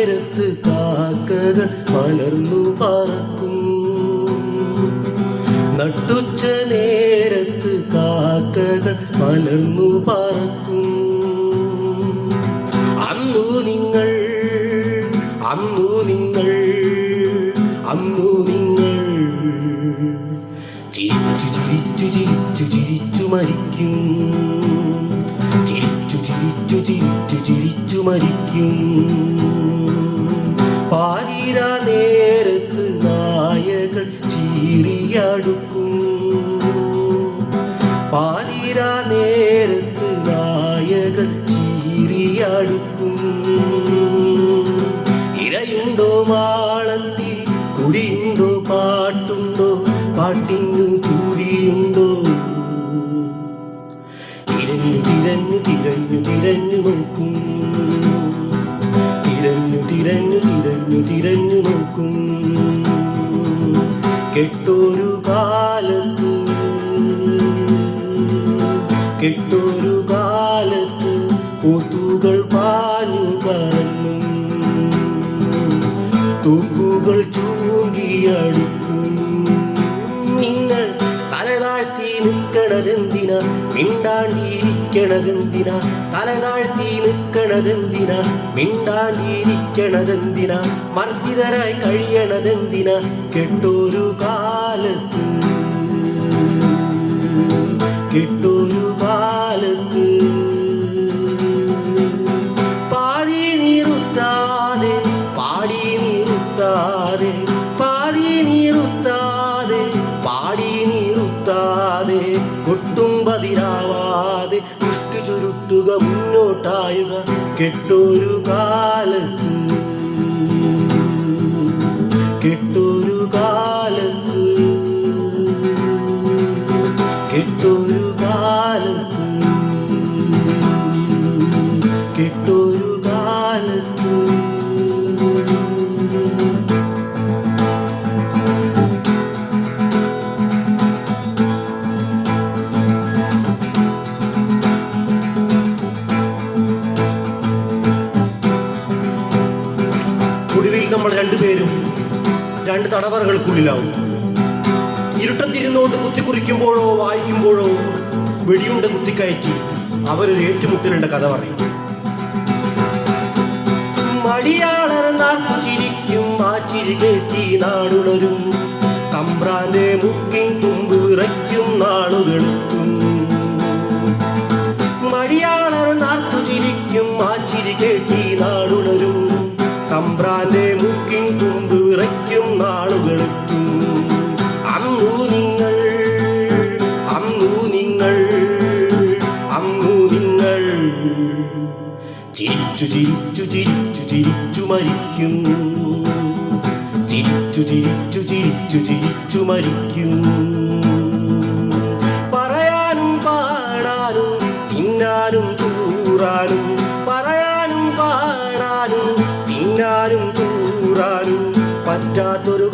നേരത്ത് കാക്കകൾ മലർന്നു പറക്കും. നട്ടുച്ച നേരത്ത് കാക്കകൾ മലർന്നു പറക്കും. അന്നു നിങ്ങൾ അന്നു നിങ്ങൾ അന്നു നിങ്ങൾ ചിരിച്ചു ചിരിച്ചു ചിരിച്ചു ചിരിച്ചു മരിക്കും. ചിരിച്ചു ചിരിച്ചു ചിരിച്ചു ചിരിച്ചു മരിക്കും. പാതിര നേരത്ത് നായകൾ ചീറിയടുക്കും പാതിര നേരത്ത് നായകൾ ചീറിയടുക്കും ഇരയുണ്ടോ മാളത്തിൽ കുടിയുണ്ടോ പാട്ടുണ്ടോ പാട്ടിന് തുടിയുണ്ടോ തിരഞ്ഞു തിരഞ്ഞു തിരഞ്ഞു തിരഞ്ഞു നോക്കും. കെട്ടൊരു കാലത്ത് കെട്ടൊരു കാലത്ത് കൊത്തുകൾ പാഞ്ഞു കറങ്ങും. തൂക്കുകൾ ചൂണ്ടിയടുക്കും. നിങ്ങൾ മിണ്ടാണ്ടിയിരിക്കണതെന്തിന തല താഴ്ത്തി നിൽക്കണതെന്തിനാ? മിണ്ടാണ്ടിരിക്കണതെന്തിനാ? മർദ്ദിതരായി കഴിയണതെന്തിനാ? കെട്ടൊരു കാലത്ത്. കെട്ടൊരു കാലത്ത്. പാതി നീറുത്താതെ പാടി നീറുത്താതെ പാതി നീറുത്താതെ പാടി മുന്നോട്ടായുക കെട്ടൊരു കാലത്ത്. കെട്ടൊരു കാലത്ത്. കെട്ടൊരു നമ്മൾ രണ്ടുപേരും രണ്ട് തടവറകൾക്കുള്ളിലാവും. ഇരുട്ടത്തിരുന്നുകൊണ്ട് കുത്തിക്കുറിക്കുമ്പോഴോ വായിക്കുമ്പോഴോ വെടിയുണ്ട കുത്തിക്കയറ്റി അവരൊരു ഏറ്റുമുട്ടലുണ്ട കഥ പറയും. മടിയാളർ നാർക്കു ചിരിക്കും ആ ചിരി കേട്ടി നാടുണരും. തമ്പ്രാന്റെ മുക്കിൻ തുമ്പിറയ്ക്കും നാളുകെടുക്കും. മടിയാളർ നാർത്തു ചിരിക്കും ആ ചിരി കേട്ടി നാടുണരും. തമ്പ്രാന്റെ ചിരിച്ചു ചിരിച്ചു ചിരിച്ചു ചിരിച്ചു മരിക്കുന്നു. ചിരിച്ചു ചിരിച്ചു ചിരിച്ചു ചിരിച്ചു മരിക്കുന്നു. പറയാനും പാടാനും തിന്നാനും തൂറാനും പറയാനും പാടാനും തിന്നാനും പറ്റാത്തൊരു